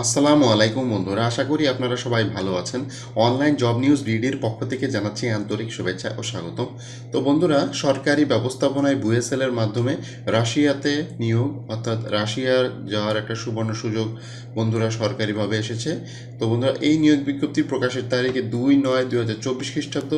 আসসালামু আলাইকুম বন্ধুরা, আশা করি আপনারা সবাই ভালো আছেন। অনলাইন জব নিউজ ডিডির পক্ষ থেকে জানাচ্ছি আন্তরিক শুভেচ্ছা ও স্বাগতম। তো বন্ধুরা, সরকারি ব্যবস্থাপনায় বুয়েসেলের মাধ্যমে রাশিয়াতে নিয়োগ, অর্থাৎ রাশিয়ার যাওয়ার একটা সুবর্ণ সুযোগ বন্ধুরা সরকারিভাবে এসেছে। তো বন্ধুরা, এই নিয়োগ বিজ্ঞপ্তি প্রকাশের তারিখে দুই নয় দুই হাজার চব্বিশ খ্রিস্টাব্দ।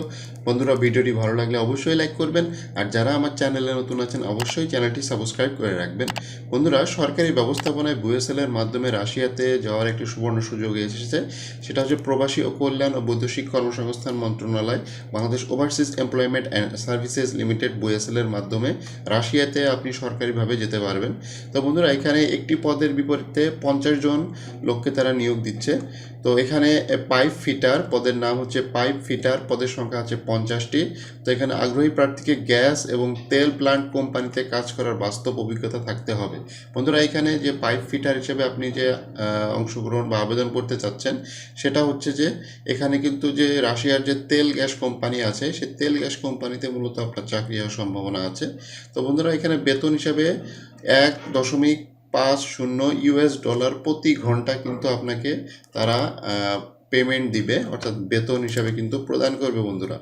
বন্ধুরা, ভিডিওটি ভালো লাগলে অবশ্যই লাইক করবেন, আর যারা আমার চ্যানেলে নতুন আছেন, অবশ্যই চ্যানেলটি সাবস্ক্রাইব করে রাখবেন। বন্ধুরা, সরকারি ব্যবস্থাপনায় বুয়েসেলের মাধ্যমে রাশিয়াতে যাওয়ার একটি সুবর্ণ সুযোগ এসেছে। সেটা হচ্ছে প্রবাসী ও কল্যাণ ও বৈদেশিক কর্মসংস্থান মন্ত্রণালয়, Bangladesh overseas employment and services limited বুয়েসেলের মাধ্যমে রাশিয়াতে আপনি সরকারিভাবে যেতে পারবেন। তো বন্ধুরা, এখানে একটি পদের বিপরীতে পঞ্চাশ জন লোককে তারা নিয়োগ দিচ্ছে। তো এখানে পাইপ ফিটার পদের নাম হচ্ছে পাইপ ফিটার, পদের সংখ্যা আছে পঞ্চাশটি। তো এখানে আগ্রহী প্রার্থীকে গ্যাস এবং তেল প্লান্ট কোম্পানিতে কাজ করার বাস্তব অভিজ্ঞতা থাকতে হবে। বন্ধুরা, এখানে যে পাইপ ফিটার হিসেবে আপনি যে অংশগ্রহণ বা আবেদন করতে চাচ্ছেন, সেটা হচ্ছে যে এখানে কিন্তু যে রাশিয়ার যে তেল গ্যাস কোম্পানি আছে, সেই তেল গ্যাস কোম্পানিতে মূলত আপনার চাকরি হওয়ার সম্ভাবনা আছে। তো বন্ধুরা, এখানে বেতন হিসাবে এক দশমিক পাঁচ শূন্য ইউএস ডলার প্রতি ঘণ্টা কিন্তু আপনাকে তারা পেমেন্ট দিবে, অর্থাৎ বেতন হিসাবে কিন্তু প্রদান করবে বন্ধুরা।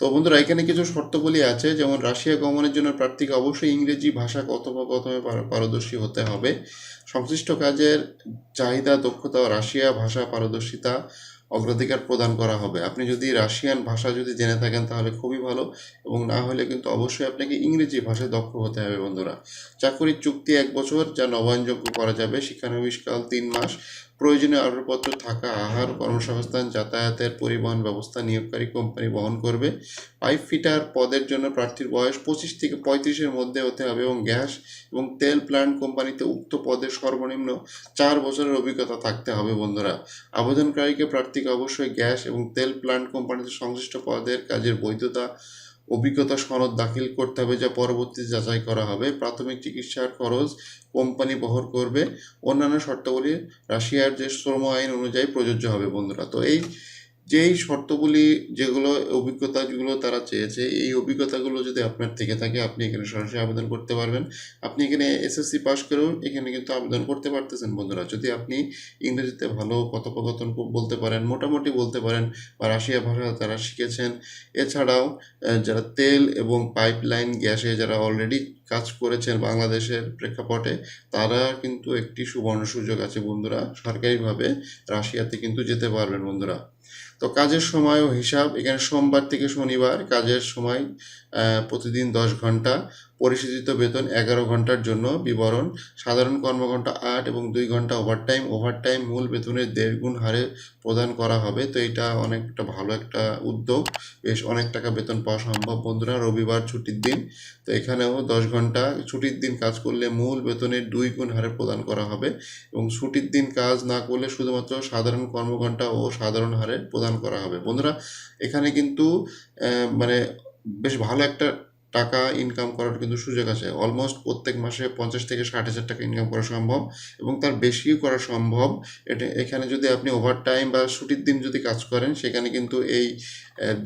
তো বন্ধুরা, এখানে কিছু শর্তগুলি আছে, যেমন রাশিয়া গমনের জন্য প্রার্থীকে অবশ্যই ইংরেজি ভাষা কথোপকথনে পার- পারদর্শী হতে হবে। সংশ্লিষ্ট কাজের চাহিদা, দক্ষতা রাশিয়া ভাষা পারদর্শিতা অগ্রাধিকার প্রদান করা হবে। আপনি যদি রাশিয়ান ভাষা যদি জেনে থাকেন, তাহলে খুবই ভালো এবং না হলে কিন্তু অবশ্যই আপনাকে ইংরেজি ভাষায় দক্ষ হতে হবে বন্ধুরা। চাকরির চুক্তি এক বছর, যা নবায়নযোগ্য করা যাবে। শিক্ষানবিশকাল তিন মাস প্রয়োজনীয় আবেদনপত্র থাকা, আহার, কর্মসংস্থান, যাতায়াতের পরিবহন ব্যবস্থা নিয়োগকারী কোম্পানি বহন করবে। পাইপ ফিটার পদের জন্য প্রার্থীর বয়স পঁচিশ থেকে পঁয়ত্রিশের মধ্যে হতে হবে এবং গ্যাস এবং তেল প্ল্যান্ট কোম্পানিতে উক্ত পদের সর্বনিম্ন চার বছরের অভিজ্ঞতা থাকতে হবে বন্ধুরা। আবেদনকারীকে প্রার্থীকে অবশ্যই গ্যাস এবং তেল প্ল্যান্ট কোম্পানিতে সংশ্লিষ্ট পদের কাজের বৈধতা অভিজ্ঞতা সনদ দাখিল করতে হবে যা পরবর্তী যাচাই করা হবে। প্রাথমিক চিকিৎসার খরচ কোম্পানি বহন করবে। অন্যান্য শর্তাবলী রাশিয়ার যে শ্রম আইন অনুযায়ী প্রযোজ্য হবে বন্ধুরা। তো এই যেই শর্তগুলি, যেগুলো অভিজ্ঞতা যেগুলো তারা চেয়েছে, এই অভিজ্ঞতাগুলো যদি আপনার থেকে থাকে, আপনি এখানে সরাসরি আবেদন করতে পারবেন। আপনি এখানে এসএসসি পাস করেও এখানে কিন্তু আবেদন করতে পারতেছেন, বন্ধুরা। যদি আপনি ইংরেজিতে ভালো কথোপকথন বলতে পারেন, মোটামুটি বলতে পারেন, বা রাশিয়া ভাষা তারা শিখেছেন। এছাড়াও যারা তেল এবং পাইপলাইন গ্যাসে যারা অলরেডি কাজ করেছেন বাংলাদেশের প্রেক্ষাপটে, তারা কিন্তু একটি সুবর্ণ সুযোগ আছে, বন্ধুরা। সরকারিভাবে রাশিয়াতে কিন্তু যেতে পারবেন, বন্ধুরা। তো কাজের সময় ও হিসাব এখানে সোমবার থেকে শনিবার কাজের সময় প্রতিদিন দশ ঘণ্টা। পরিশোধিত বেতন এগারো ঘণ্টার জন্য বিবরণ, সাধারণ কর্মঘণ্টা আট এবং দুই ঘণ্টা ওভারটাইম ওভারটাইম মূল বেতনের দেড় গুণ হারে প্রদান করা হবে। তো এটা অনেকটা ভালো একটা উদ্যোগ। বেশ অনেক টাকা বেতন পাওয়া সম্ভব বন্ধুরা, রবিবার ছুটির দিন। তো এখানেও দশ ঘণ্টা ছুটির দিন কাজ করলে মূল বেতনের দুই গুণ হারে প্রদান করা হবে এবং ছুটির দিন কাজ না করলে শুধুমাত্র সাধারণ কর্মঘণ্টা ও সাধারণ হারে প্রদান করা হবে। বন্ধুরা, এখানে কিন্তু মানে বেশ ভালো একটা টাকা ইনকাম করার কিন্তু সুযোগ আছে। অলমোস্ট প্রত্যেক মাসে পঞ্চাশ থেকে ষাট হাজার টাকা ইনকাম করা সম্ভব এবং তার বেশিও করা সম্ভব। এটা, এখানে যদি আপনি ওভার টাইম বা ছুটির দিন যদি কাজ করেন, সেখানে কিন্তু এই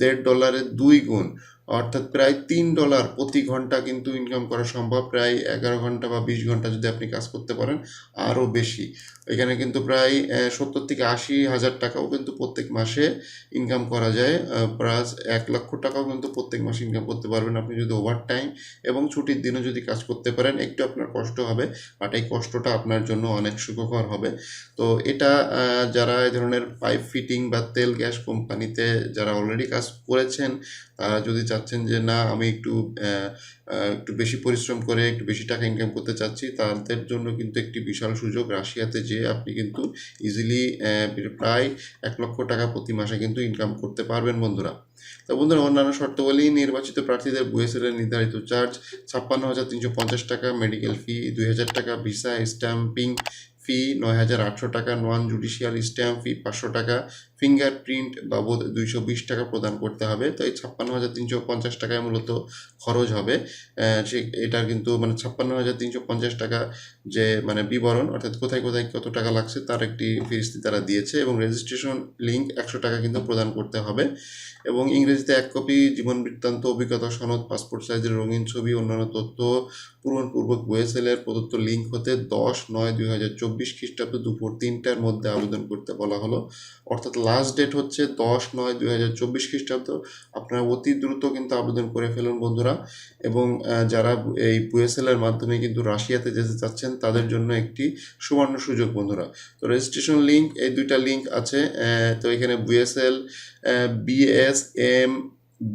দেড় ডলারের দুই গুণ অর্থাৎ প্রায় তিন ডলার প্রতি ঘণ্টা কিন্তু ইনকাম করা সম্ভব। প্রায় এগারো ঘণ্টা বা বিশ ঘণ্টা যদি আপনি কাজ করতে পারেন, আরও বেশি। এখানে কিন্তু প্রায় সত্তর থেকে আশি হাজার টাকাও কিন্তু প্রত্যেক মাসে ইনকাম করা যায় প্লাস এক লক্ষ টাকাও কিন্তু প্রত্যেক মাসে ইনকাম করতে পারবেন আপনি যদি ওভার টাইম এবং ছুটির দিনও যদি কাজ করতে পারেন, একটু আপনার কষ্ট হবে, বাট এই কষ্টটা আপনার জন্য অনেক সুখকর হবে। তো এটা যারা এই ধরনের পাইপ ফিটিং বা তেল গ্যাস কোম্পানিতে যারা অলরেডি কাজ করেছেন, তারা যদি চাচ্ছেন যে, না, আমি একটু একটু বেশি পরিশ্রম করে একটু বেশি টাকা ইনকাম করতে চাচ্ছি। তাদের জন্য কিন্তু একটি বিশাল সুযোগ। রাশিয়াতে যে আপনি কিন্তু ইজিলি প্রায় এক লক্ষ টাকা প্রতি মাসে কিন্তু ইনকাম করতে পারবেন বন্ধুরা। তো বন্ধুরা, অন্যান্য শর্তাবলী, নির্বাচিত প্রার্থীদের বুয়েসেলের নির্ধারিত চার্জ ছাপ্পান্ন হাজার তিনশো পঞ্চাশ টাকা মেডিকেল ফি দুই হাজার টাকা ভিসা স্ট্যাম্পিং ফি নয় হাজার আটশো টাকা নন জুডিশিয়াল স্ট্যাম্প ফি পাঁচশো টাকা ফিঙ্গারপ্রিন্ট বাবদ দুইশো বিশ টাকা প্রদান করতে হবে। তো এই ছাপ্পান্ন হাজার তিনশো পঞ্চাশ টাকায় মূলত খরচ হবে। সে এটা কিন্তু মানে ছাপ্পান্ন হাজার তিনশো পঞ্চাশ টাকা যে মানে বিবরণ, অর্থাৎ কোথায় কোথায় কত টাকা লাগছে তার একটি ফিরিস্তি তারা দিয়েছে এবং রেজিস্ট্রেশন লিঙ্ক একশো টাকা কিন্তু প্রদান করতে হবে। এবং ইংরেজিতে এক কপি জীবন বৃত্তান্ত, অভিজ্ঞতা, সনদ পাসপোর্ট সাইজের রঙিন ছবি, অন্যান্য তথ্য পূরণপূর্বক বুয়েসেলের প্রদত্ত লিঙ্ক হতে দশ নয় দুই হাজার চব্বিশ খ্রিস্টাব্দ দুপুর তিনটার মধ্যে আবেদন করতে বলা হলো। অর্থাৎ লাস্ট ডেট হচ্ছে দশ নয় দুই হাজার চব্বিশ খ্রিস্টাব্দ। আপনারা অতি দ্রুত কিন্তু আবেদন করে ফেলুন বন্ধুরা। এবং যারা এই বুয়েসেলের মাধ্যমে কিন্তু রাশিয়াতে যেতে চাচ্ছেন, তাদের জন্য একটি সুবর্ণ সুযোগ বন্ধুরা। তো রেজিস্ট্রেশন লিঙ্ক এই দুইটা লিঙ্ক আছে তো এখানে BOESL BS M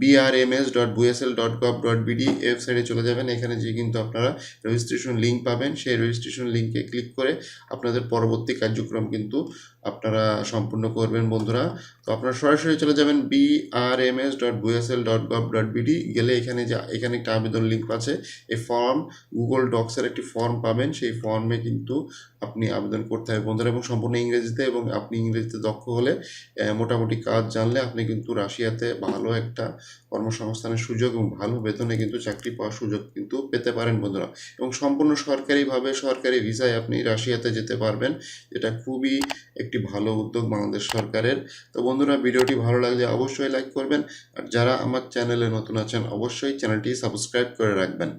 BRMS dot BOESL dot gov dot BD ওয়েবসাইটে চলে যাবেন। এখানে যে কিন্তু আপনারা রেজিস্ট্রেশন লিঙ্ক পাবেন। সেই রেজিস্ট্রেশন লিঙ্কে ক্লিক করে আপনাদের পরবর্তী কার্যক্রম কিন্তু আপনারা সম্পূর্ণ করবেন, বন্ধুরা। তো আপনারা সরাসরি চলে যাবেন BRMS dot BOESL dot gov dot BD গেলে এখানে যে, এখানে একটা আবেদন লিঙ্ক আছে। এই ফর্ম গুগল ডক্সের একটি ফর্ম পাবেন। সেই ফর্মে কিন্তু আপনি আবেদন করতে হবে, বন্ধুরা। এবং সম্পূর্ণ ইংরেজিতে এবং আপনি ইংরেজিতে দক্ষ হলে মোটামুটি কাজ জানলে আপনি কিন্তু রাশিয়াতে ভালো একটা কর্মসংস্থানের সুযোগ এবং ভালো বেতনে কিন্তু চাকরি পাওয়ার সুযোগ কিন্তু পেতে পারেন, বন্ধুরা। এবং সম্পূর্ণ সরকারিভাবে সরকারি ভিসায় আপনি রাশিয়াতে যেতে পারবেন। যেটা খুবই একটি ভালো উদ্যোগ বাংলাদেশ সরকারের। তো বন্ধুরা, ভিডিওটি ভালো লাগলে অবশ্যই লাইক করবেন। আর যারা আমার চ্যানেলে নতুন আছেন, অবশ্যই চ্যানেলটি সাবস্ক্রাইব করে রাখবেন।